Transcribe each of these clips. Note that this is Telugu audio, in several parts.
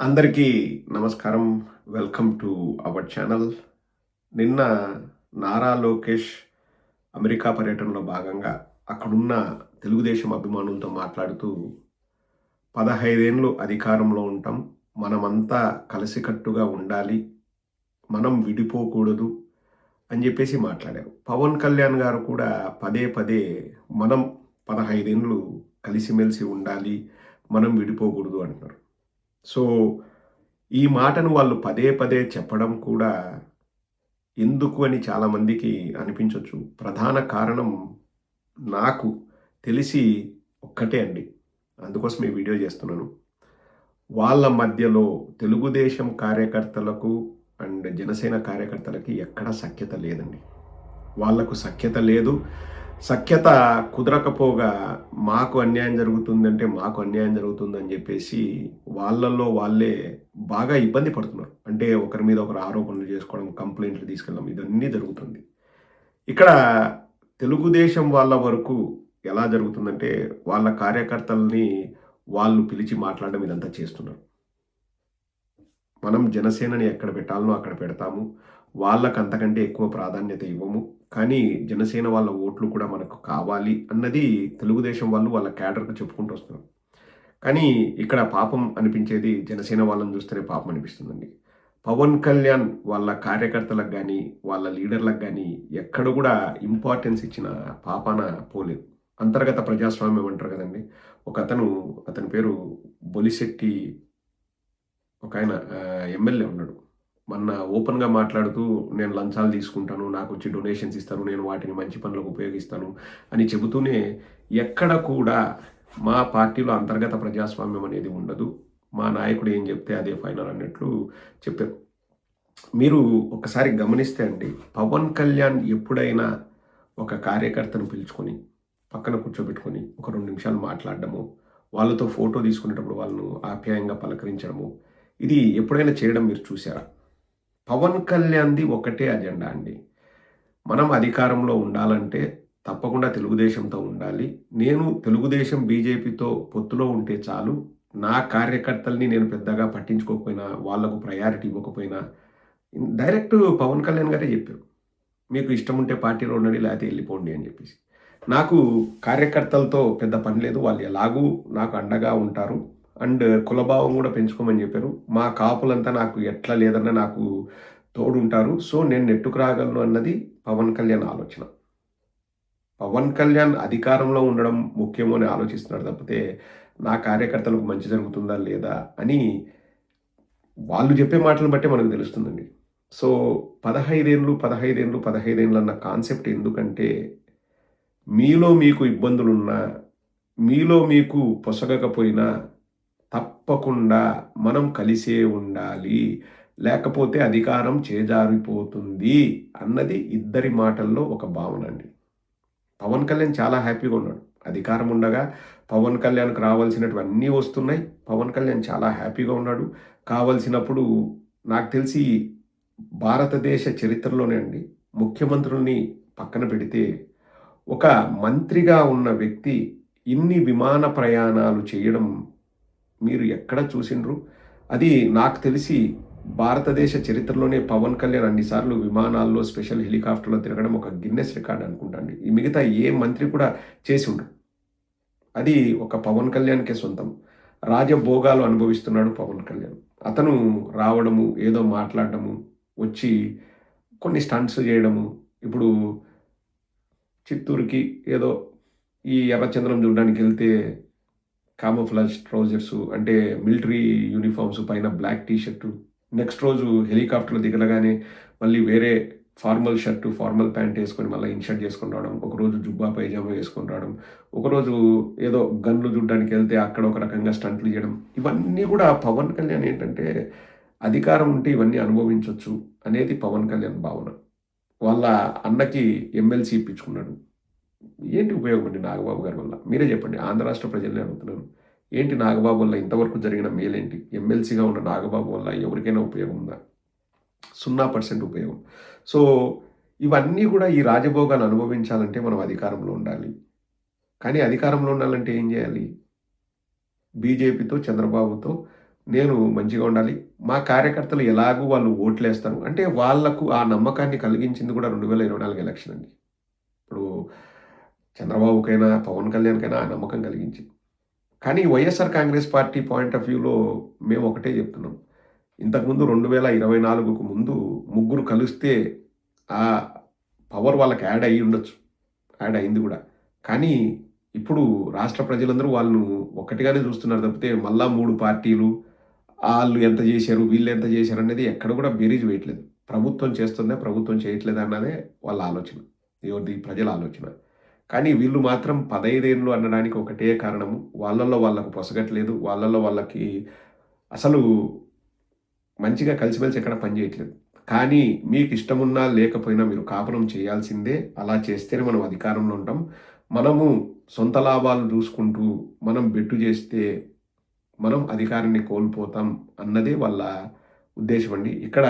అందరికీ నమస్కారం. Welcome to our channel. నిన్న నారా లోకేష్ అమెరికా పర్యటనలో భాగంగా అక్కడున్న తెలుగుదేశం అభిమానులతో మాట్లాడుతూ పదహైదేళ్ళు అధికారంలో ఉంటాం. మనమంతా కలిసికట్టుగా ఉండాలి. మనం విడిపోకూడదు అని చెప్పేసి మాట్లాడారు. పవన్ కళ్యాణ్ గారు కూడా పదే పదే మనం పదహైదేళ్ళు కలిసిమెలిసి ఉండాలి. మనం విడిపోకూడదు అంటున్నారు. సో ఈ మాటను వాళ్ళు పదే పదే చెప్పడం కూడా ఎందుకు అని చాలామందికి అనిపించవచ్చు ప్రధాన కారణం నాకు తెలిసి ఒక్కటే అండి. అందుకోసం ఈ వీడియో చేస్తున్నాను. వాళ్ళ మధ్యలో తెలుగుదేశం కార్యకర్తలకు అండ్ జనసేన కార్యకర్తలకి ఎక్కడ సఖ్యత లేదండి. వాళ్ళకు సఖ్యత లేదు. సఖ్యత కుదరకపోగా మాకు అన్యాయం జరుగుతుందంటే మాకు అన్యాయం జరుగుతుందని చెప్పేసి వాళ్ళల్లో వాళ్ళే బాగా ఇబ్బంది పడుతున్నారు. అంటే ఒకరి మీద ఒకరు ఆరోపణలు చేసుకోవడం కంప్లైంట్లు తీసుకెళ్ళడం ఇదన్నీ జరుగుతుంది. ఇక్కడ తెలుగుదేశం వాళ్ళ వరకు ఎలా జరుగుతుందంటే వాళ్ళ కార్యకర్తల్ని వాళ్ళు పిలిచి మాట్లాడడం ఇదంతా చేస్తున్నారు. మనం జనసేనని ఎక్కడ పెట్టాలనో అక్కడ పెడతాము. వాళ్ళకు అంతకంటే ఎక్కువ ప్రాధాన్యత ఇవ్వము. కానీ జనసేన వాళ్ళ ఓట్లు కూడా మనకు కావాలి అన్నది తెలుగుదేశం వాళ్ళు వాళ్ళ క్యాడర్కి చెప్పుకుంటూ వస్తున్నారు. కానీ ఇక్కడ పాపం అనిపించేది జనసేన వాళ్ళని చూస్తేనే పాపం అనిపిస్తుందండి. పవన్ కళ్యాణ్ వాళ్ళ కార్యకర్తలకు కానీ వాళ్ళ లీడర్లకు కానీ ఎక్కడ కూడా ఇంపార్టెన్స్ ఇచ్చిన పాపాన పోలేదు. అంతర్గత ప్రజాస్వామ్యం అంటారు కదండి. ఒక అతను అతని పేరు బొలిశెట్టి ఒక ఆయన ఎమ్మెల్యే ఉన్నాడు. మొన్న ఓపెన్గా మాట్లాడుతూ నేను లంచాలు తీసుకుంటాను నాకు వచ్చి డొనేషన్స్ ఇస్తాను నేను వాటిని మంచి పనులకు ఉపయోగిస్తాను అని చెబుతూనే ఎక్కడ కూడా మా పార్టీలో అంతర్గత ప్రజాస్వామ్యం అనేది ఉండదు. మా నాయకుడు ఏం చెప్తే అదే ఫైనల్ అన్నట్లు చెప్పారు. మీరు ఒకసారి గమనిస్తే అండి పవన్ కళ్యాణ్ ఎప్పుడైనా ఒక కార్యకర్తను పిలుచుకొని పక్కన కూర్చోబెట్టుకొని ఒక రెండు నిమిషాలు మాట్లాడడము వాళ్ళతో ఫోటో తీసుకునేటప్పుడు వాళ్ళను ఆప్యాయంగా పలకరించడము ఇది ఎప్పుడైనా చేయడం మీరు చూసారా పవన్ కళ్యాణ్ది ఒకటే అజెండా అండి. మనం అధికారంలో ఉండాలంటే తప్పకుండా తెలుగుదేశంతో ఉండాలి. నేను తెలుగుదేశం బీజేపీతో పొత్తులో ఉంటే చాలు నా కార్యకర్తల్ని నేను పెద్దగా పట్టించుకోకపోయినా వాళ్ళకు ప్రయారిటీ ఇవ్వకపోయినా డైరెక్ట్ పవన్ కళ్యాణ్ గారే చెప్పారు. మీకు ఇష్టం ఉంటే పార్టీలో ఉండండి లేకపోతే వెళ్ళిపోండి అని చెప్పేసి. నాకు కార్యకర్తలతో పెద్ద పని లేదు. వాళ్ళు ఎలాగూ నాకు అండగా ఉంటారు. అండ్ కులభావం కూడా పెంచుకోమని చెప్పారు. మా కాపులంతా నాకు ఎట్లా లేదన్నా నాకు తోడుంటారు. సో నేను నెట్టుకు రాగలను అన్నది పవన్ కళ్యాణ్ ఆలోచన. పవన్ కళ్యాణ్ అధికారంలో ఉండడం ముఖ్యమో అని ఆలోచిస్తున్నాడు తప్పితే నా కార్యకర్తలకు మంచి జరుగుతుందా లేదా అని వాళ్ళు చెప్పే మాటలను బట్టే మనకు తెలుస్తుందండి. సో పదహైదేళ్ళు పదహైదేళ్ళు పదహైదేళ్ళు అన్న కాన్సెప్ట్ ఎందుకంటే మీలో మీకు ఇబ్బందులున్నా మీలో మీకు పొసగకపోయినా తప్పకుండా మనం కలిసే ఉండాలి. లేకపోతే అధికారం చేజారిపోతుంది అన్నది ఇద్దరి మాటల్లో ఒక భావన అండి. పవన్ కళ్యాణ్ చాలా హ్యాపీగా ఉన్నాడు. అధికారం ఉండగా పవన్ కళ్యాణ్కి రావాల్సినటువన్నీ వస్తున్నాయి. పవన్ కళ్యాణ్ చాలా హ్యాపీగా ఉన్నాడు. కావలసినప్పుడు నాకు తెలిసి భారతదేశ చరిత్రలోనే అండి ముఖ్యమంత్రుల్ని పక్కన పెడితే ఒక మంత్రిగా ఉన్న వ్యక్తి ఇన్ని విమాన ప్రయాణాలు చేయడం మీరు ఎక్కడ చూసిండ్రు? అది నాకు తెలిసి భారతదేశ చరిత్రలోనే పవన్ కళ్యాణ్ అన్నిసార్లు విమానాల్లో స్పెషల్ హెలికాప్టర్లో తిరగడం ఒక గిన్నెస్ రికార్డ్ అనుకుంటాండి ఈ మిగతా ఏ మంత్రి కూడా చేసి ఉండరు అది ఒక పవన్ కళ్యాణ్కే సొంతం. రాజభోగాలు అనుభవిస్తున్నాడు పవన్ కళ్యాణ్. అతను రావడము ఏదో మాట్లాడడము వచ్చి కొన్ని స్టంట్స్ చేయడము. ఇప్పుడు చిత్తూరుకి ఏదో ఈ ఎర్రచంద్రం చూడడానికి వెళ్తే కామోఫ్లాజ్ ట్రౌజర్స్ అంటే మిలిటరీ యూనిఫామ్స్ పైన బ్లాక్ టీ షర్టు నెక్స్ట్ రోజు హెలికాప్టర్లో దిగలగానే మళ్ళీ వేరే ఫార్మల్ షర్టు ఫార్మల్ ప్యాంట్ వేసుకొని మళ్ళీ ఇన్షర్ట్ చేసుకొని రావడం ఒకరోజు జుబ్బా పైజామా వేసుకొని రావడం ఒకరోజు ఏదో గన్లు చూడడానికి వెళ్తే అక్కడ ఒక రకంగా స్టంట్లు చేయడం. ఇవన్నీ కూడా పవన్ కళ్యాణ్ ఏంటంటే అధికారం ఉంటే ఇవన్నీ అనుభవించవచ్చు అనేది పవన్ కళ్యాణ్ భావన. వాళ్ళ అన్నకి ఎమ్మెల్సీ ఇప్పించుకున్నాడు. ఏంటి ఉపయోగం అండి నాగబాబు గారి వల్ల? మీరే చెప్పండి. ఆంధ్ర రాష్ట్ర ప్రజల్ని అడుగుతున్నాను. ఏంటి నాగబాబు వల్ల ఇంతవరకు జరిగిన మేలేంటి? ఎమ్మెల్సీగా ఉన్న నాగబాబు వల్ల ఎవరికైనా ఉపయోగం ఉందా? సున్నా పర్సెంట్ ఉపయోగం. సో ఇవన్నీ కూడా ఈ రాజభోగాన్ని అనుభవించాలంటే మనం అధికారంలో ఉండాలి. కానీ అధికారంలో ఉండాలంటే ఏం చేయాలి? బీజేపీతో చంద్రబాబుతో నేను మంచిగా ఉండాలి. మా కార్యకర్తలు ఎలాగూ వాళ్ళు ఓట్లేస్తారు. అంటే వాళ్ళకు ఆ నమ్మకాన్ని కలిగించింది కూడా రెండు వేల ఇరవై నాలుగు ఎలక్షన్ అండి. ఇప్పుడు చంద్రబాబుకైనా పవన్ కళ్యాణ్కైనా ఆ నమ్మకం కలిగించింది కానీ YSR Congress party point of వ్యూలో మేము ఒకటే చెప్తున్నాం. ఇంతకుముందు రెండు వేల ఇరవై నాలుగుకు ముందు ముగ్గురు కలిస్తే ఆ పవర్ వాళ్ళకి యాడ్ అయ్యి ఉండొచ్చు. యాడ్ అయింది కూడా. కానీ ఇప్పుడు రాష్ట్ర ప్రజలందరూ వాళ్ళను ఒక్కటిగానే చూస్తున్నారు తప్పితే మళ్ళా మూడు పార్టీలు వాళ్ళు ఎంత చేశారు వీళ్ళు ఎంత చేశారు అనేది ఎక్కడ కూడా బేరీజ్ వేయట్లేదు. ప్రభుత్వం చేస్తుందా ప్రభుత్వం చేయట్లేదు అన్నదే వాళ్ళ ఆలోచన. ఎవరిది? ప్రజల ఆలోచన. కానీ వీళ్ళు మాత్రం పదైదేళ్ళు అనడానికి ఒకటే కారణము. వాళ్ళల్లో వాళ్ళకు పొసగట్లేదు. వాళ్ళల్లో వాళ్ళకి అసలు మంచిగా కలిసిమెలిసి ఎక్కడ పనిచేయట్లేదు కానీ మీకు ఇష్టమున్నా లేకపోయినా మీరు కాపురం చేయాల్సిందే. అలా చేస్తేనే మనం అధికారంలో ఉంటాం. మనము సొంత లాభాలు చూసుకుంటూ మనం బెట్టు చేస్తే మనం అధికారాన్ని కోల్పోతాం అన్నదే వాళ్ళ ఉద్దేశం అండి ఇక్కడ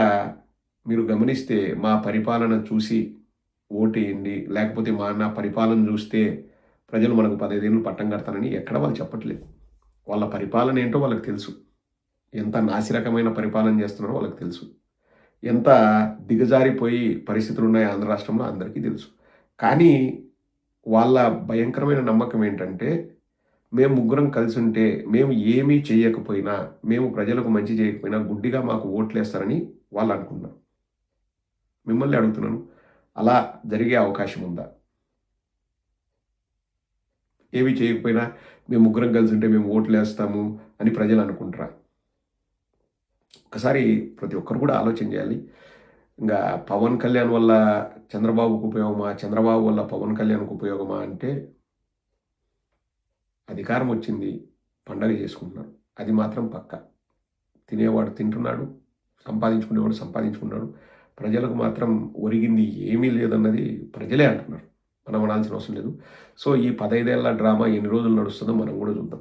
మీరు గమనిస్తే మా పరిపాలన చూసి ఓటేయండి. లేకపోతే మా నా పరిపాలన చూస్తే ప్రజలు మనకు పదహైదేళ్ళు పట్టం కడతానని ఎక్కడ వాళ్ళు చెప్పట్లేదు. వాళ్ళ పరిపాలన ఏంటో వాళ్ళకి తెలుసు. ఎంత నాసిరకమైన పరిపాలన చేస్తున్నారో వాళ్ళకి తెలుసు. ఎంత దిగజారిపోయి పరిస్థితులు ఉన్నాయి ఆంధ్ర రాష్ట్రంలో అందరికీ తెలుసు. కానీ వాళ్ళ భయంకరమైన నమ్మకం ఏంటంటే మేము ముగ్గురం కలిసి ఉంటే మేము ఏమీ చేయకపోయినా మేము ప్రజలకు మంచి చేయకపోయినా గుడ్డిగా మాకు ఓట్లేస్తారని వాళ్ళు అనుకున్నారు మిమ్మల్ని అడుగుతున్నాను. అలా జరిగే అవకాశం ఉందా? ఏమీ చేయకపోయినా మేము ముగ్గురం కలిసి ఉంటే మేము ఓట్లు వేస్తాము అని ప్రజలు అనుకుంటారా? ఒకసారి ప్రతి ఒక్కరు కూడా ఆలోచన చేయాలి. ఇంకా పవన్ కళ్యాణ్ వల్ల చంద్రబాబుకు ఉపయోగమా? చంద్రబాబు వల్ల పవన్ కళ్యాణ్కు ఉపయోగమా అంటే అధికారం వచ్చింది పండగ చేసుకుంటున్నారు. అది మాత్రం పక్క. తినేవాడు తింటున్నాడు సంపాదించుకునేవాడు సంపాదించుకున్నాడు ప్రజలకు మాత్రం ఒరిగింది ఏమీ లేదన్నది ప్రజలే అంటున్నారు. మనం అనాల్సిన అవసరం లేదు. సో ఈ పదైదేళ్ళ డ్రామా ఎన్ని రోజులు నడుస్తుందో మనం కూడా చూద్దాం.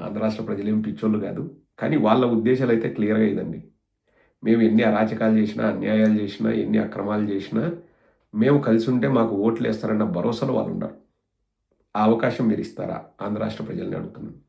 ఆంధ్ర రాష్ట్ర ప్రజలేం పిచ్చోళ్ళు కాదు. కానీ వాళ్ళ ఉద్దేశాలు అయితే క్లియర్గా ఇదండి. మేము ఎన్ని అరాచకాలు చేసినా అన్యాయాలు చేసినా ఎన్ని అక్రమాలు చేసినా మేము కలిసి ఉంటే మాకు ఓట్లు వేస్తారన్న భరోసాలో వాళ్ళు ఉన్నారు. ఆ అవకాశం మీరు ఇస్తారా? ఆంధ్ర రాష్ట్ర ప్రజల్ని అడుగుతున్నాను.